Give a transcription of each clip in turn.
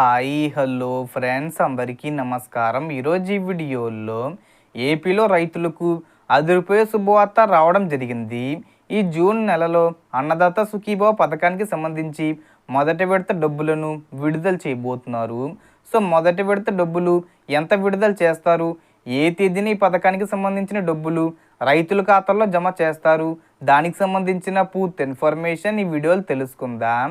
Hi hello friends. అందరికీ నమస్కారం. ఈరోజు ఈ వీడియోలో ఏపీలో రైతులకు అదిరిపోయే శుభవార్త రావడం జరిగింది. ఈ జూన్ నెలలో అన్నదాత సుఖీభావ పథకానికి సంబంధించి మొదటి విడత డబ్బులను విడుదల చేయబోతున్నారు. సో మొదటి విడత డబ్బులు ఎంత విడుదల చేస్తారు? ఏ తేదీన ఈ పథకానికి సంబంధించిన డబ్బులు రైతుల ఖాతాల్లో జమ చేస్తారు? దానికి సంబంధించిన పూర్తి ఇన్ఫర్మేషన్ ఈ వీడియోలు తెలుసుకుందాం.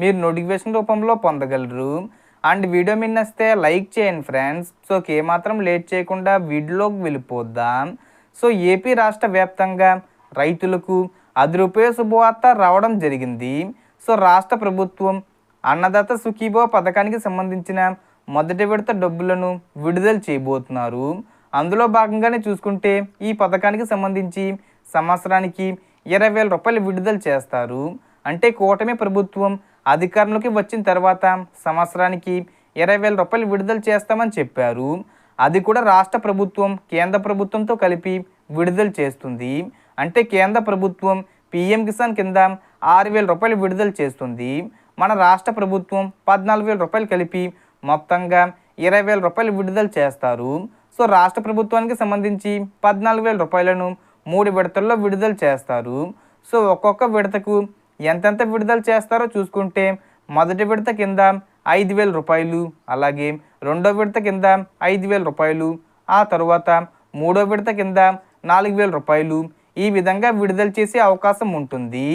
మీరు నోటిఫికేషన్ రూపంలో పొందగలరు. అండ్ వీడియో మీద నచ్చితే లైక్ చేయండి ఫ్రెండ్స్. సో ఏమాత్రం లేట్ చేయకుండా వీడియోలోకి వెళ్ళిపోద్దాం సో ఏపీ రాష్ట్ర వ్యాప్తంగా రైతులకు అది శుభవార్త రావడం జరిగింది. సో రాష్ట్ర ప్రభుత్వం అన్నదాత సుఖీభో పథకానికి సంబంధించిన మొదటి విడత డబ్బులను విడుదల చేయబోతున్నారు. అందులో భాగంగానే చూసుకుంటే ఈ పథకానికి సంబంధించి సంవత్సరానికి ఇరవై వేల రూపాయలు విడుదల చేస్తారు. అంటే కూటమి ప్రభుత్వం అధికారంలోకి వచ్చిన తర్వాత సంవత్సరానికి ఇరవై వేల రూపాయలు విడుదల చేస్తామని చెప్పారు. అది కూడా రాష్ట్ర ప్రభుత్వం కేంద్ర ప్రభుత్వంతో కలిపి విడుదల చేస్తుంది. అంటే కేంద్ర ప్రభుత్వం పిఎం కిసాన్ కింద ఆరు వేల రూపాయలు విడుదల చేస్తుంది. మన రాష్ట్ర ప్రభుత్వం పద్నాలుగు వేల రూపాయలు కలిపి మొత్తంగా ఇరవై వేల రూపాయలు విడుదల చేస్తారు. సో రాష్ట్ర ప్రభుత్వానికి సంబంధించి పద్నాలుగు వేల రూపాయలను మూడు విడతల్లో విడుదల చేస్తారు. సో ఒక్కొక్క విడతకు ఎంతెంత విడుదల చేస్తారో చూసుకుంటే మొదటి విడత కింద ఐదు వేల రూపాయలు అలాగే రెండో విడత కింద ఐదు వేల రూపాయలు ఆ తరువాత మూడో విడత కింద నాలుగు వేల రూపాయలు. ఈ విధంగా విడుదల చేసే అవకాశం ఉంటుంది.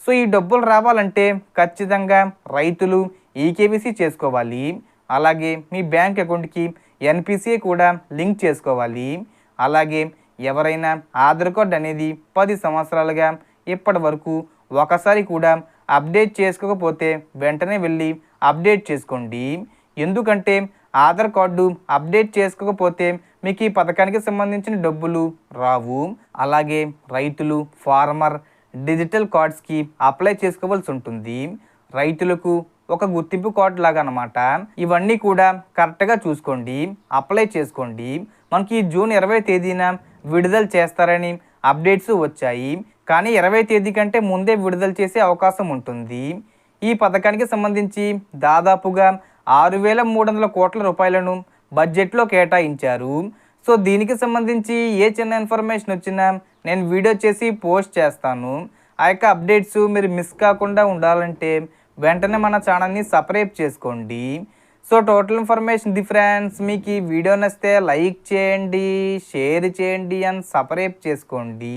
సో ఈ డబ్బులు రావాలంటే ఖచ్చితంగా రైతులు ఈకేబీసీ చేసుకోవాలి. అలాగే మీ బ్యాంక్ అకౌంట్కి ఎన్పిసిఏ కూడా లింక్ చేసుకోవాలి. అలాగే ఎవరైనా ఆధార్ కార్డ్ అనేది పది సంవత్సరాలుగా ఇప్పటి వరకు ఒకసారి కూడా అప్డేట్ చేసుకోకపోతే వెంటనే వెళ్ళి అప్డేట్ చేసుకోండి. ఎందుకంటే ఆధార్ కార్డు అప్డేట్ చేసుకోకపోతే మీకు ఈ పథకానికి సంబంధించిన డబ్బులు రావు. అలాగే రైతులు ఫార్మర్ డిజిటల్ కార్డ్స్కి అప్లై చేసుకోవాల్సి ఉంటుంది. రైతులకు ఒక గుర్తింపు కార్డు లాగా అనమాట ఇవన్నీ కూడా కరెక్ట్గా చూసుకోండి అప్లై చేసుకోండి. మనకి జూన్ ఇరవై తేదీన విడుదల చేస్తారని అప్డేట్స్ వచ్చాయి. కానీ ఇరవై తేదీ కంటే ముందే విడుదల చేసే అవకాశం ఉంటుంది. ఈ పథకానికి సంబంధించి దాదాపుగా ఆరు వేల మూడు వందల కోట్ల రూపాయలను బడ్జెట్లో కేటాయించారు. సో దీనికి సంబంధించి ఏ చిన్న ఇన్ఫర్మేషన్ వచ్చినా నేను వీడియో చేసి పోస్ట్ చేస్తాను. ఆ యొక్క అప్డేట్స్ మీరు మిస్ కాకుండా ఉండాలంటే వెంటనే మన ఛానల్ని సబ్స్క్రైబ్ చేసుకోండి. సో టోటల్ ఇన్ఫర్మేషన్ డిఫరెన్స్ మీకు ఈ వీడియో నచ్చితే లైక్ చేయండి షేర్ చేయండి అండ్ సబ్స్క్రైబ్ చేసుకోండి.